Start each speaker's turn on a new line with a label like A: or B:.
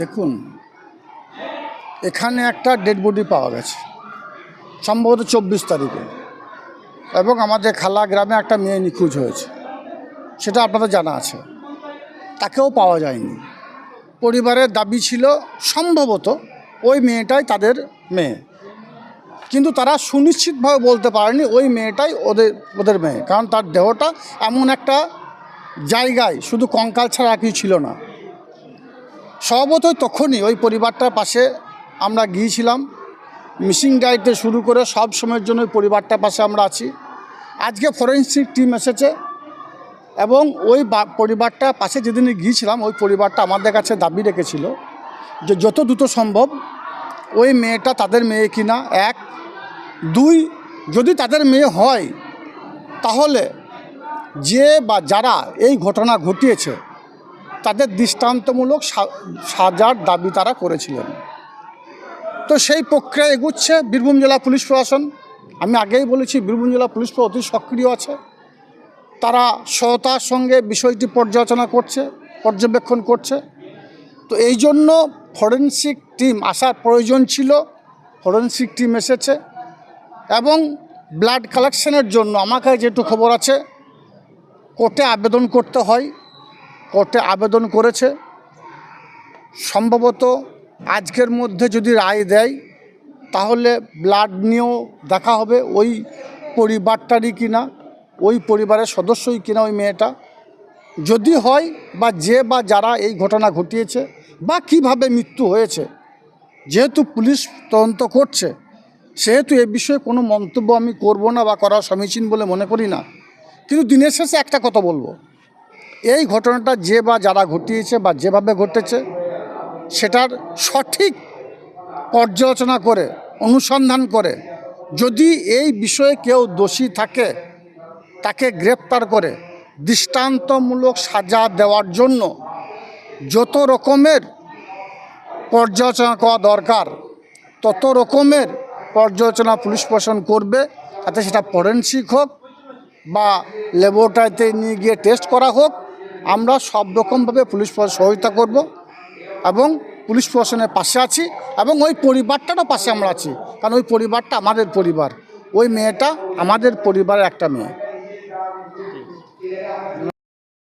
A: দেখুন, এখানে একটা ডেড বডি পাওয়া গেছে, সম্ভবত চব্বিশ তারিখে। এবং আমাদের খালা গ্রামে একটা মেয়ে নিখোঁজ হয়েছে, সেটা আপনাদের জানা আছে। তাকেও পাওয়া যায়নি। পরিবারের দাবি ছিল সম্ভবত ওই মেয়েটাই তাদের মেয়ে। কিন্তু তারা সুনিশ্চিতভাবে বলতে পারেনি ওই মেয়েটাই ওদের ওদের মেয়ে, কারণ তার দেহটা এমন একটা জায়গায় শুধু কঙ্কাল ছাড়া কিছু ছিল না। স্বভাবতই তখনই ওই পরিবারটার পাশে আমরা গিয়েছিলাম। মিসিং ডায়েটে শুরু করে সব সময়ের জন্য ওই পরিবারটার পাশে আমরা আছি। আজকে ফরেন্সিক টিম এসেছে এবং ওই পরিবারটা পাশে যেদিন গিয়েছিলাম, ওই পরিবারটা আমাদের কাছে দাবি রেখেছিল যে যত দ্রুত সম্ভব ওই মেয়েটা তাদের মেয়ে কিনা। এক। দুই, যদি তাদের মেয়ে হয়, তাহলে যে বা যারা এই ঘটনা ঘটিয়েছে, তাদের দৃষ্টান্তমূলক সাজার দাবি তারা করেছিলেন। তো সেই প্রক্রিয়া এগুচ্ছে বীরভূম জেলা পুলিশ প্রশাসন। আমি আগেই বলেছি, বীরভূম জেলা পুলিশ প্রশাসন অতি সক্রিয় আছে। তারা সহতার সঙ্গে বিষয়টি পর্যালোচনা করছে, পর্যবেক্ষণ করছে। তো এই জন্য ফরেন্সিক টিম আসার প্রয়োজন ছিল, ফরেন্সিক টিম এসেছে। এবং ব্লাড কালেকশনের জন্য আমার কাছে যেটু খবর আছে কোর্টে আবেদন করতে হয়, কোর্টে আবেদন করেছে। সম্ভবত আজকের মধ্যে যদি রায় দেয়, তাহলে ব্লাড নিয়েও দেখা হবে ওই পরিবারটারই কিনা, ওই পরিবারের সদস্যই কিনা ওই মেয়েটা। যদি হয় বা যে বা যারা এই ঘটনা ঘটিয়েছে বা কীভাবে মৃত্যু হয়েছে, যেহেতু পুলিশ তদন্ত করছে, সেহেতু এ বিষয়ে কোনো মন্তব্য আমি করব না বা করা সমীচীন বলে মনে করি না। কিন্তু দিনের শেষে একটা কথা বলব। এই ঘটনাটা যে বা যারা ঘটিয়েছে বা যেভাবে ঘটেছে, সেটার সঠিক পর্যালোচনা করে, অনুসন্ধান করে, যদি এই বিষয়ে কেউ দোষী থাকে, তাকে গ্রেপ্তার করে, দৃষ্টান্তমূলক সাজা দেওয়ার জন্য যত রকমের পর্যালোচনা করা দরকার, তত রকমের পর্যালোচনা পুলিশ প্রশাসন করবে তাতে সেটা ফরেন্সিক হোক বা ল্যাবরেটরিতে নিয়ে গিয়ে টেস্ট করা হোক, আমরা সব রকমভাবে পুলিশ সহযোগিতা করব এবং পুলিশ প্রশাসনের পাশে আছি এবং ওই পরিবারটারও পাশে আমরা আছি। কারণ ওই পরিবারটা আমাদের পরিবার। ওই মেয়েটা আমাদের পরিবারের একটা মেয়ে।